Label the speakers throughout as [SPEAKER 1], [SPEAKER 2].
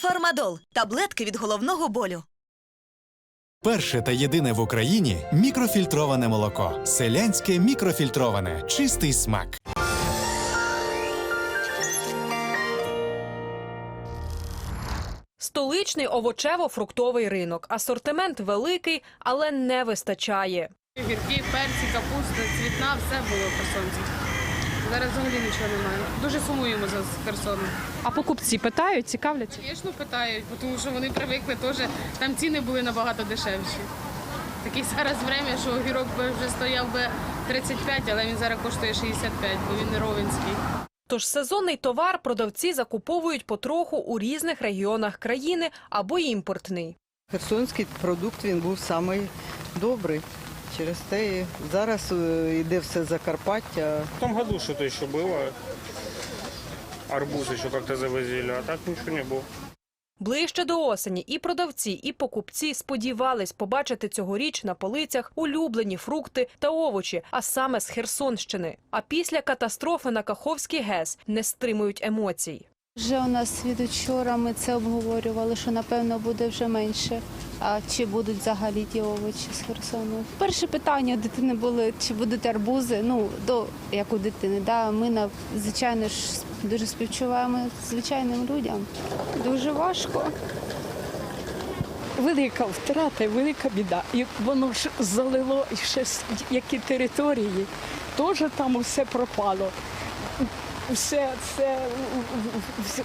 [SPEAKER 1] Фармадол таблетки від головного болю.
[SPEAKER 2] Перше та єдине в Україні мікрофільтроване молоко. Селянське мікрофільтроване. Чистий смак.
[SPEAKER 3] Столичний овочево-фруктовий ринок. Асортимент великий, але не вистачає.
[SPEAKER 4] Гірки, перці, капуста, цвітна, все було в Херсонці. Зараз взагалі нічого немає. Дуже сумуємо за Херсоном.
[SPEAKER 5] А покупці питають, цікавляться.
[SPEAKER 4] Звісно, питають, тому що вони привикли теж. Там ціни були набагато дешевші. Таке зараз время, що огірок би вже стояв би 35, але він зараз коштує 65, бо він не ровенський.
[SPEAKER 3] Тож сезонний товар продавці закуповують потроху у різних регіонах країни або імпортний.
[SPEAKER 6] Херсонський продукт він був самий добрий. Через те і зараз е, йде все Закарпаття.
[SPEAKER 7] В том году что-то еще было. Арбуз еще как-то завозили, а так ничего не было.
[SPEAKER 3] Ближче до осені і продавці, і покупці сподівались побачити цьогоріч на полицях улюблені фрукти та овочі, а саме з Херсонщини. А після катастрофи на Каховський ГЕС не стримують емоцій.
[SPEAKER 8] Вже у нас від учора ми це обговорювали, що напевно буде вже менше. А чи будуть взагалі ті овочі з Херсону? Перше питання у дитини було, чи будуть арбузи. Ну, до як у дитини. Да, ми звичайно ж дуже співчуваємо звичайним людям. Дуже важко.
[SPEAKER 5] Велика втрата, велика біда. І воно ж залило і ще які території. Теж там усе пропало. Все, все, все,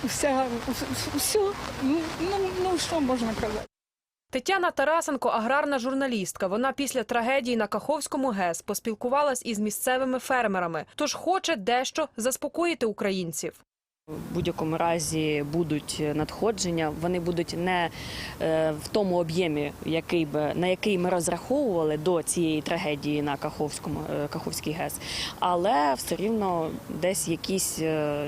[SPEAKER 5] все, ну, ну, ну що можна казати?
[SPEAKER 3] Тетяна Тарасенко аграрна журналістка. Вона після трагедії на Каховському ГЕС поспілкувалась із місцевими фермерами, тож хоче дещо заспокоїти українців.
[SPEAKER 9] В будь-якому разі будуть надходження. Вони будуть не е, в тому об'ємі, який би на який ми розраховували до цієї трагедії на Каховському е, Каховський ГЕС, але все рівно десь якісь е,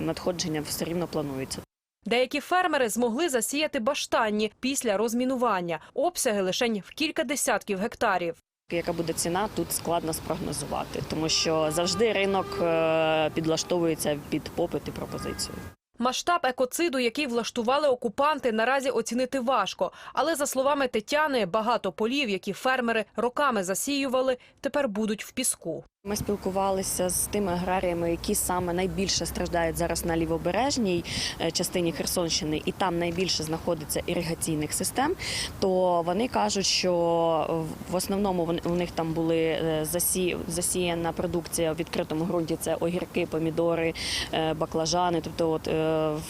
[SPEAKER 9] надходження все рівно плануються.
[SPEAKER 3] Деякі фермери змогли засіяти баштанні після розмінування, обсяги лишень в кілька десятків гектарів.
[SPEAKER 9] Яка буде ціна, тут складно спрогнозувати, тому що завжди ринок е, підлаштовується під попит і пропозицію.
[SPEAKER 3] Масштаб екоциду, який влаштували окупанти, наразі оцінити важко. Але за словами Тетяни, багато полів, які фермери роками засіювали, тепер будуть в піску.
[SPEAKER 9] Ми спілкувалися з тими аграріями, які саме найбільше страждають зараз на лівобережній е, частині Херсонщини, і там найбільше знаходиться іригаційних систем. То вони кажуть, що в основному у них там були е, засі, засіяна продукція в відкритому ґрунті. Це огірки, помідори, е, баклажани. Тобто, от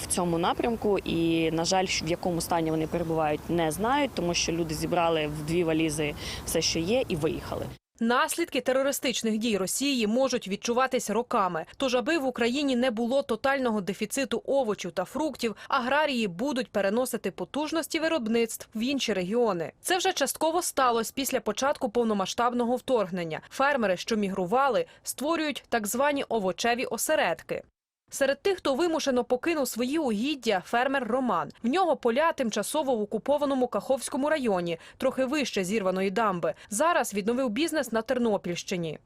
[SPEAKER 9] в цьому напрямку, і на жаль, в якому стані вони перебувають, не знають, тому що люди зібрали в дві валізи все, що є, і виїхали.
[SPEAKER 3] Наслідки терористичних дій Росії можуть відчуватись роками. Тож, аби в Україні не було тотального дефіциту овочів та фруктів, аграрії будуть переносити потужності виробництв в інші регіони. Це вже частково сталося після початку повномасштабного вторгнення. Фермери, що мігрували, створюють так звані овочеві осередки. Серед тих, хто вимушено покинув свої угіддя, фермер Роман. В нього поля тимчасово в окупованому Каховському районі, трохи вище зірваної дамби. Зараз відновив бізнес на Тернопільщині.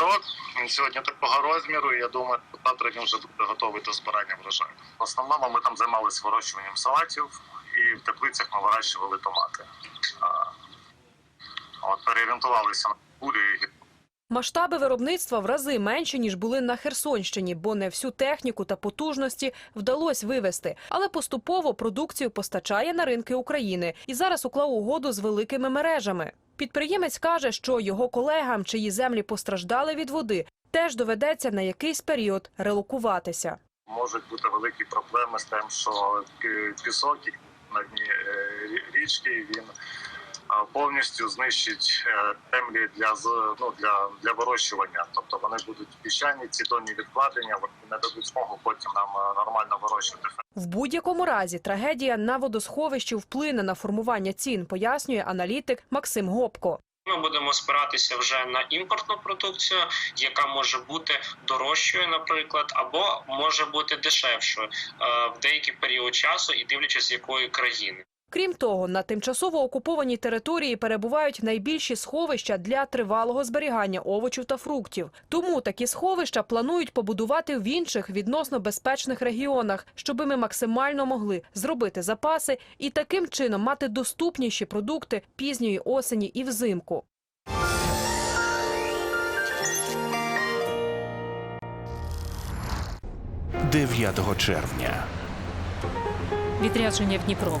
[SPEAKER 10] Рок сьогодні такого розміру. і Я думаю, завтра він вже буде готовий до збирання врожаю. В основному ми там займалися вирощуванням салатів і в теплицях ми вирощували томати. От переорієнтувалися на кулі і
[SPEAKER 3] Масштаби виробництва в рази менші, ніж були на Херсонщині, бо не всю техніку та потужності вдалося вивести. Але поступово продукцію постачає на ринки України і зараз уклав угоду з великими мережами. Підприємець каже, що його колегам, чиї землі постраждали від води, теж доведеться на якийсь період релокуватися.
[SPEAKER 10] можуть бути великі проблеми з тим, що пі- пісок на дні е, річки він повністю знищить е, землі для ну, для, для вирощування. Тобто вони будуть піщані, ці донні відкладення, вони не дадуть змогу потім нам е, нормально вирощувати.
[SPEAKER 3] В будь-якому разі трагедія на водосховищі вплине на формування цін, пояснює аналітик Максим Гопко.
[SPEAKER 11] Ми будемо спиратися вже на імпортну продукцію, яка може бути дорожчою, наприклад, або може бути дешевшою е, в деякий період часу, і дивлячись з якої країни.
[SPEAKER 3] Крім того, на тимчасово окупованій території перебувають найбільші сховища для тривалого зберігання овочів та фруктів. Тому такі сховища планують побудувати в інших відносно безпечних регіонах, щоби ми максимально могли зробити запаси і таким чином мати доступніші продукти пізньої осені і взимку.
[SPEAKER 12] Дев'ятого червня.
[SPEAKER 13] Відрядження в Дніпро.